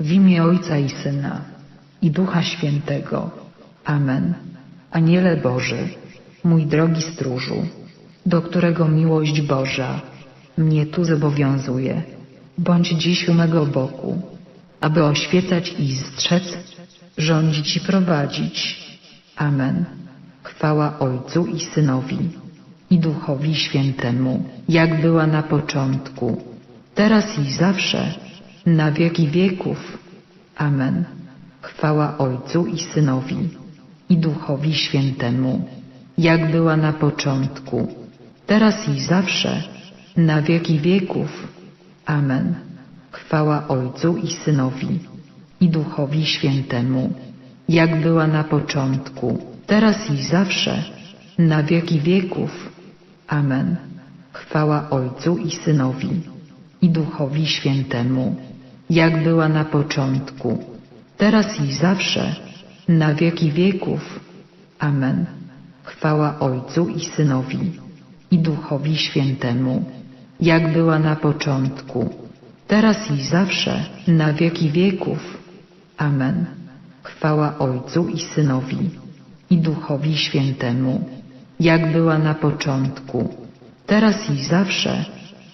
W imię Ojca i Syna i Ducha Świętego. Amen. Aniele Boży, mój drogi stróżu, do którego miłość Boża mnie tu zobowiązuje, bądź dziś u mego boku, aby oświecać i strzec, rządzić i prowadzić. Amen. Chwała Ojcu i Synowi i Duchowi Świętemu, jak była na początku, teraz i zawsze, na wieki wieków. Amen. Chwała Ojcu i Synowi i Duchowi Świętemu, jak była na początku, teraz i zawsze, na wieki wieków. Amen. Chwała Ojcu i Synowi i Duchowi Świętemu, jak była na początku, teraz i zawsze, na wieki wieków. Amen. Chwała Ojcu i Synowi i Duchowi Świętemu, jak była na początku, teraz i zawsze, na wieki wieków. Amen. Chwała Ojcu i Synowi i Duchowi Świętemu, jak była na początku, teraz i zawsze, na wieki wieków. Amen. Chwała Ojcu i Synowi i Duchowi Świętemu, jak była na początku, teraz i zawsze,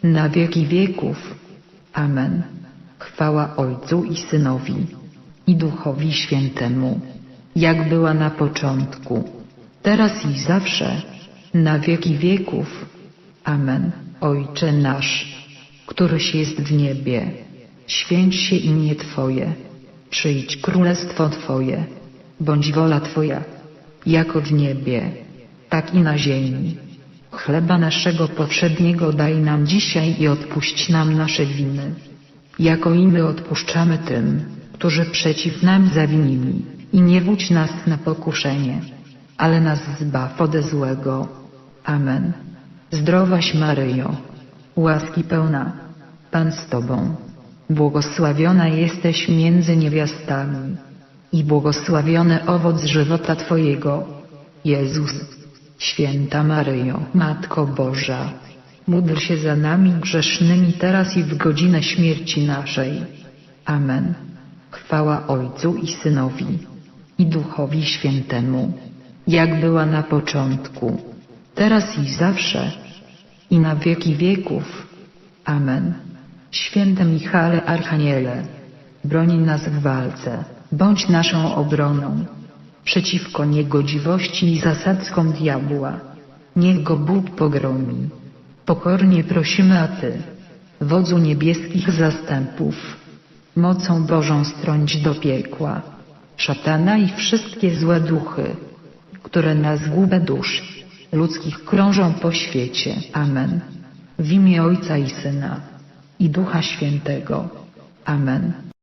na wieki wieków. Amen. Chwała Ojcu i Synowi i Duchowi Świętemu, jak była na początku, teraz i zawsze, na wieki wieków. Amen. Ojcze nasz, któryś jest w niebie, święć się imię Twoje, przyjdź królestwo Twoje, bądź wola Twoja, jako w niebie, tak i na ziemi. Chleba naszego powszedniego daj nam dzisiaj i odpuść nam nasze winy, jako i my odpuszczamy tym, którzy przeciw nam zawinili. I nie wódź nas na pokuszenie, ale nas zbaw ode złego. Amen. Zdrowaś Maryjo, łaski pełna, Pan z Tobą, błogosławiona jesteś między niewiastami i błogosławiony owoc żywota Twojego, Jezus. Święta Maryjo, Matko Boża, módl się za nami grzesznymi teraz i w godzinę śmierci naszej. Amen. Chwała Ojcu i Synowi i Duchowi Świętemu, jak była na początku, teraz i zawsze, i na wieki wieków. Amen. Święte Michale Archaniele, broni nas w walce, bądź naszą obroną przeciwko niegodziwości i zasadzkom diabła. Niech go Bóg pogromi. Pokornie prosimy, a Ty, wodzu niebieskich zastępów, mocą Bożą strąć do piekła, szatana i wszystkie złe duchy, które na zgubę dusz ludzkich krążą po świecie. Amen. W imię Ojca i Syna i Ducha Świętego. Amen.